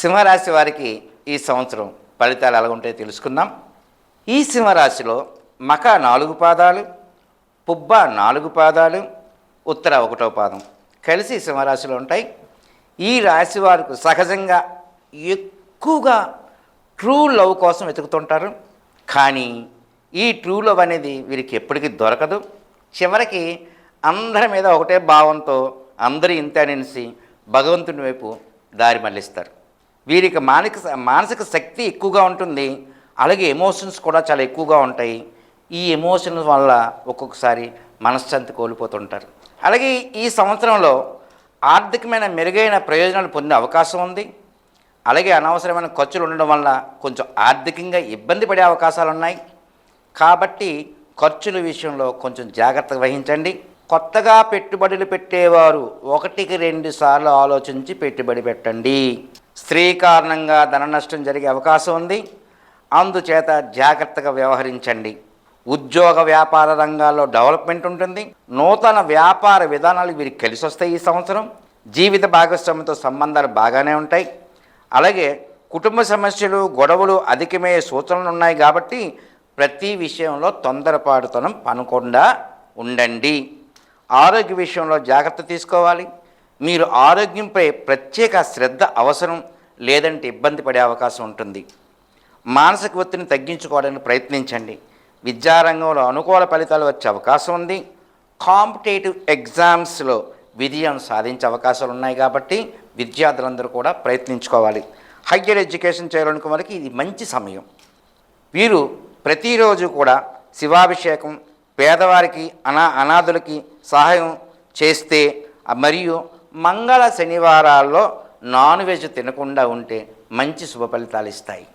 సింహరాశి వారికి ఈ సంవత్సరం ఫలితాలు ఎలా ఉంటాయో తెలుసుకుందాం. ఈ సింహరాశిలో మక నాలుగు పాదాలు పుబ్బ నాలుగు పాదాలు ఉత్తర ఒకటో పాదం కలిసి సింహరాశిలో ఉంటాయి. ఈ రాశి వారికి సహజంగా ఎక్కువగా ట్రూ లవ్ కోసం వెతుకుతుంటారు. కానీ ఈ ట్రూ లవ్ అనేది వీరికి ఎప్పటికీ దొరకదు. చివరికి అందరి మీద ఒకటే భావంతో అందరూ ఇంత అనేసి భగవంతుని వైపు దారి మళ్ళిస్తారు. వీరికి మానసిక మానసిక శక్తి ఎక్కువగా ఉంటుంది. అలాగే ఎమోషన్స్ కూడా చాలా ఎక్కువగా ఉంటాయి. ఈ ఎమోషన్స్ వల్ల ఒక్కొక్కసారి మనశ్శాంతి కోల్పోతుంటారు. అలాగే ఈ సంవత్సరంలో ఆర్థికమైన మెరుగైన ప్రయోజనాలు పొందే అవకాశం ఉంది. అలాగే అనవసరమైన ఖర్చులు ఉండడం వల్ల కొంచెం ఆర్థికంగా ఇబ్బంది పడే అవకాశాలు ఉన్నాయి. కాబట్టి ఖర్చుల విషయంలో కొంచెం జాగ్రత్త వహించండి. కొత్తగా పెట్టుబడులు పెట్టేవారు ఒకటికి రెండు సార్లు ఆలోచించి పెట్టుబడి పెట్టండి. స్త్రీ కారణంగా ధన నష్టం జరిగే అవకాశం ఉంది. అందుచేత జాగ్రత్తగా వ్యవహరించండి. ఉద్యోగ వ్యాపార రంగాల్లో డెవలప్మెంట్ ఉంటుంది. నూతన వ్యాపార విధానాలు వీరికి కలిసి వస్తాయి ఈ సంవత్సరం. జీవిత భాగస్వామితో సంబంధాలు బాగానే ఉంటాయి. అలాగే కుటుంబ సమస్యలు గొడవలు అధికమయ్యే సూచనలు ఉన్నాయి కాబట్టి ప్రతి విషయంలో తొందరపాటుతనం పనకుండా ఉండండి. ఆరోగ్య విషయంలో జాగ్రత్త తీసుకోవాలి. మీరు ఆరోగ్యంపై ప్రత్యేక శ్రద్ధ అవసరం లేదంటే ఇబ్బంది పడే అవకాశం ఉంటుంది. మానసిక ఒత్తిడిని తగ్గించుకోవడానికి ప్రయత్నించండి. విద్యారంగంలో అనుకూల ఫలితాలు వచ్చే అవకాశం ఉంది. కాంపిటేటివ్ ఎగ్జామ్స్లో విజయం సాధించే అవకాశాలు ఉన్నాయి కాబట్టి విద్యార్థులందరూ కూడా ప్రయత్నించుకోవాలి. హయ్యర్ ఎడ్యుకేషన్ చేయాలనుకున్న వారికి ఇది మంచి సమయం. వీరు ప్రతిరోజు కూడా శివాభిషేకం పేదవారికి అనా అనాథులకి సహాయం చేస్తే మరియు మంగళ శనివారాల్లో నాన్ వెజ్ తినకుండా ఉంటే మంచి శుభ ఫలితాలు ఇస్తాయి.